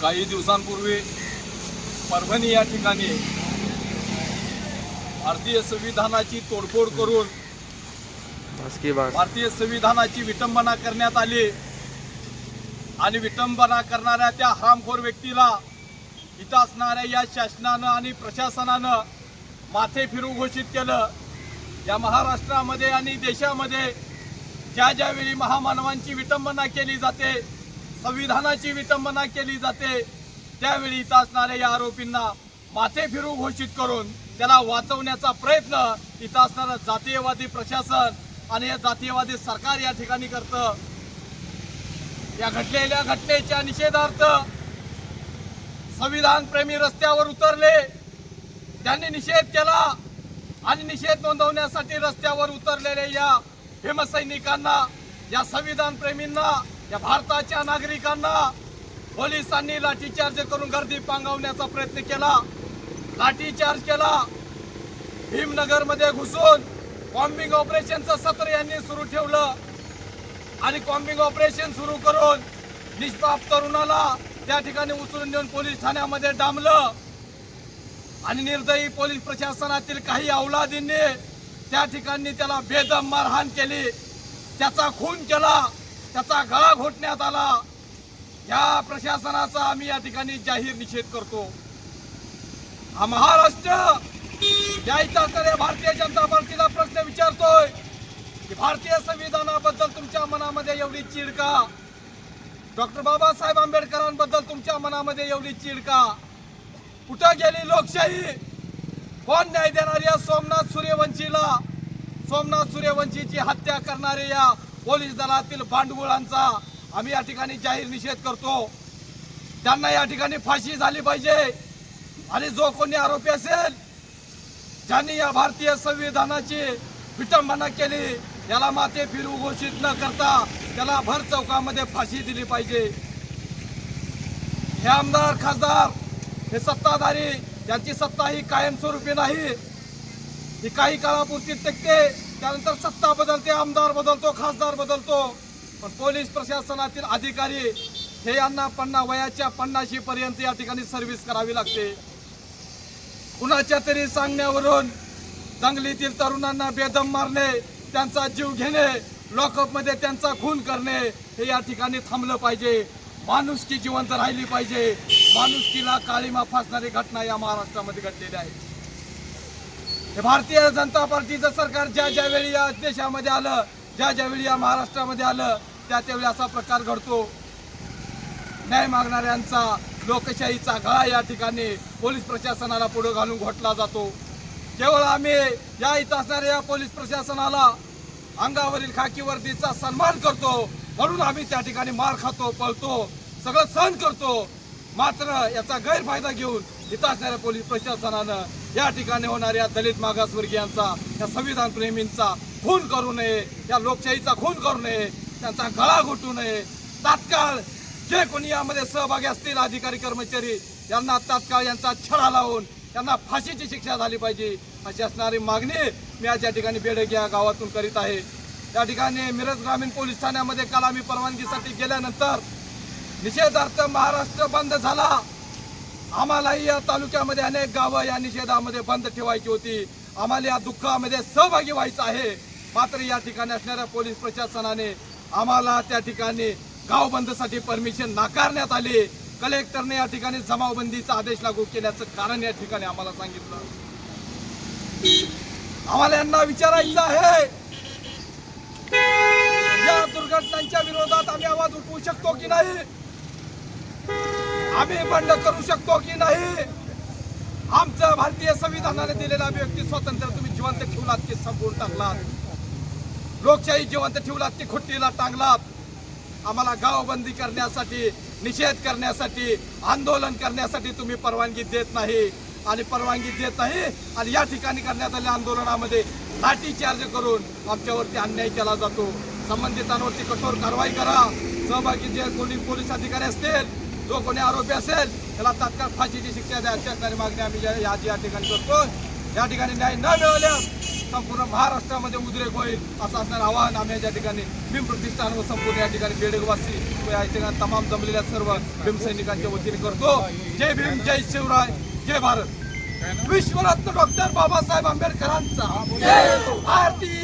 काही दिवसांपूर्वी परभणी या ठिकाणी भारतीय संविधानाची तोडफोड करून भारतीय संविधानाची विटंबना करण्यात आली. आणि विटंबना करणाऱ्या त्या हरामखोर व्यक्तीला इथं असणाऱ्या या शासनानं आणि प्रशासनानं माथे फिरू घोषित केलं. या महाराष्ट्रामध्ये आणि देशामध्ये ज्या ज्यावेळी महामानवांची विटंबना केली जाते संविधानाची विटंबना केली जाते. त्यावेळी इथं असणाऱ्या या आरोपींना माथे फिरू घोषित करून त्याला वाचवण्याचा प्रयत्न इथं असणारं जातीयवादी प्रशासन आणि हे जातीयवादी सरकार या ठिकाणी करतं. या घडलेल्या घटनेच्या निषेधार्थ संविधान प्रेमी रस्त्यावर उतरले. त्यांनी निषेध केला आणि निषेध नोंदवण्यासाठी रस्त्यावर उतरलेल्या या भीमसैनिकांना या संविधान प्रेमींना या भारताच्या नागरिकांना पोलिसांनी लाठीचार्ज करून गर्दी पांगवण्याचा प्रयत्न केला. लाठीचार्ज केला. भीमनगरमध्ये घुसून बॉम्बिंग ऑपरेशनचं सत्र यांनी सुरू ठेवलं. आणि कॉम्बिंग ऑपरेशन सुरू करून निष्पाप तरुणाला त्या ठिकाणी उचलून नेऊन पोलीस ठाण्यामध्ये डांबलं. आणि निर्दयी पोलीस प्रशासनातील काही अवलादींनी त्या ठिकाणी त्याला बेदम मारहाण केली. त्याचा खून केला. त्याचा गळा घोटण्यात आला. या प्रशासनाचा आम्ही या ठिकाणी जाहीर निषेध करतो. हा महाराष्ट्र या तर असणाऱ्या भारतीय जनता पार्टीला प्रश्न विचारतोय की भारतीय संविधानाबद्दल तुमच्या मनामध्ये एवढी चीड का? डॉक्टर बाबासाहेब आंबेडकरांबद्दल तुमच्या मनामध्ये एवढी चीड का? कुठं गेली लोकशाही? कोण न्याय देणार या सोमनाथ सूर्यवंशीला? सोमनाथ सूर्यवंशीची हत्या करणारे या पोलीस दलातील भांडवळांचा आम्ही या ठिकाणी जाहीर निषेध करतो. त्यांना या ठिकाणी फाशी झाली पाहिजे. आणि जो कोणी आरोपी असेल ज्यांनी या भारतीय संविधानाची विटंबना केली याला माते फिरू घोषित न करता त्याला भर चौकामध्ये फाशी दिली पाहिजे. हे आमदार खासदार हे सत्ताधारी यांची सत्ता ही कायमस्वरूपी नाही. ही काही काळापुरती टिकते. त्यानंतर सत्ता बदलते आमदार बदलतो खासदार बदलतो. पण पोलीस प्रशासनातील अधिकारी हे यांना पन्ना वयाच्या पन्नाशी पर्यंत या ठिकाणी सर्व्हिस करावी लागते. कुणाच्या तरी सांगण्यावरून दंगलीतील तरुणांना बेदम मारणे त्यांचा जीव घेणे लॉकअपमध्ये त्यांचा खून करणे हे या ठिकाणी थांबलं पाहिजे. माणुसकी जिवंत राहिली पाहिजे. माणुसकीला काळीमा फासणारी घटना या महाराष्ट्रामध्ये घडलेली आहे. हे भारतीय जनता पार्टीचं सरकार ज्या ज्यावेळी या देशामध्ये आलं ज्या ज्यावेळी या महाराष्ट्रामध्ये आलं त्या त्यावेळी असा प्रकार घडतो. न्याय मागणाऱ्यांचा लोकशाहीचा गळा या ठिकाणी पोलीस प्रशासनाला पुढे घालून घोटला जातो. केवळ आम्ही या इथं असणाऱ्या या पोलीस प्रशासनाला अंगावरील खाकी वर्दीचा सन्मान करतो म्हणून आम्ही त्या ठिकाणी मार खातो पळतो सगळं सहन करतो. मात्र याचा गैरफायदा घेऊन इथं असणाऱ्या पोलीस प्रशासनानं या ठिकाणी होणाऱ्या दलित मागासवर्गीयांचा या संविधान प्रेमींचा खून करू नये या लोकशाहीचा खून करू नये त्यांचा गळा घोटू नये. तात्काळ जे कोणी यामध्ये सहभागी असतील अधिकारी कर्मचारी यांना तात्काळ यांचा छडा लावून त्यांना फाशीची शिक्षा झाली पाहिजे अशी असणारी मागणी मी आज या ठिकाणी बेडग या गावातून करीत आहे. त्या ठिकाणी मिरज ग्रामीण पोलीस ठाण्यामध्ये काल आम्ही परवानगीसाठी गेल्यानंतर निषेधार्थ महाराष्ट्र बंद झाला. आम्हालाही या तालुक्यामध्ये अनेक गावं या निषेधामध्ये बंद ठेवायची होती. आम्हाला या दुःखामध्ये सहभागी व्हायचं आहे. मात्र या ठिकाणी असणाऱ्या पोलीस प्रशासनाने आम्हाला त्या ठिकाणी गाव बंदसाठी परमिशन नाकारण्यात आली. कलेक्टरने या ठिकाणी जमावबंदीचा आदेश लागू केल्याचं कारण या ठिकाणी आम्हाला सांगितलं. आम्हाला यांना विचारायचं आहे. या दुर्घटनांच्या विरोधात आम्ही आवाज उठवू शकतो की नाही? आम्ही बंड करू शकतो की नाही? आमचं भारतीय संविधानाने दिलेलं अभिव्यक्ती स्वातंत्र्य तुम्ही जिवंत ठेवलात की संपवून टाकलात? लोकशाही जिवंत ठेवलात की खुट्टीला टांगलात? आम्हाला गावबंदी करण्यासाठी निषेध करण्यासाठी आंदोलन करण्यासाठी तुम्ही परवानगी देत नाही. आणि परवानगी देत नाही आणि या ठिकाणी करण्यात आलेल्या आंदोलनामध्ये लाठीचार्ज करून आमच्यावरती अन्याय केला जातो. संबंधितांवरती कठोर कारवाई करा. सहभागी जे कोणी पोलीस अधिकारी असतील जो कोणी आरोपी असेल त्याला तात्काळ फाशीची शिक्षा द्यायची असणारी मागणी आम्ही या- या या ठिकाणी करतो. या ठिकाणी न्याय न मिळाल्यास संपूर्ण महाराष्ट्रामध्ये उद्रेक होईल असं असणारं आवाहन आम्ही या ठिकाणी भीम प्रतिष्ठान व संपूर्ण या ठिकाणी बेडगवासी व या ठिकाणी तमाम जमलेल्या सर्व भीमसैनिकांच्या वतीने करतो. जय भीम जय शिवराय जय भारत. विश्वरत्न डॉक्टर बाबासाहेब आंबेडकरांचा. भारतीय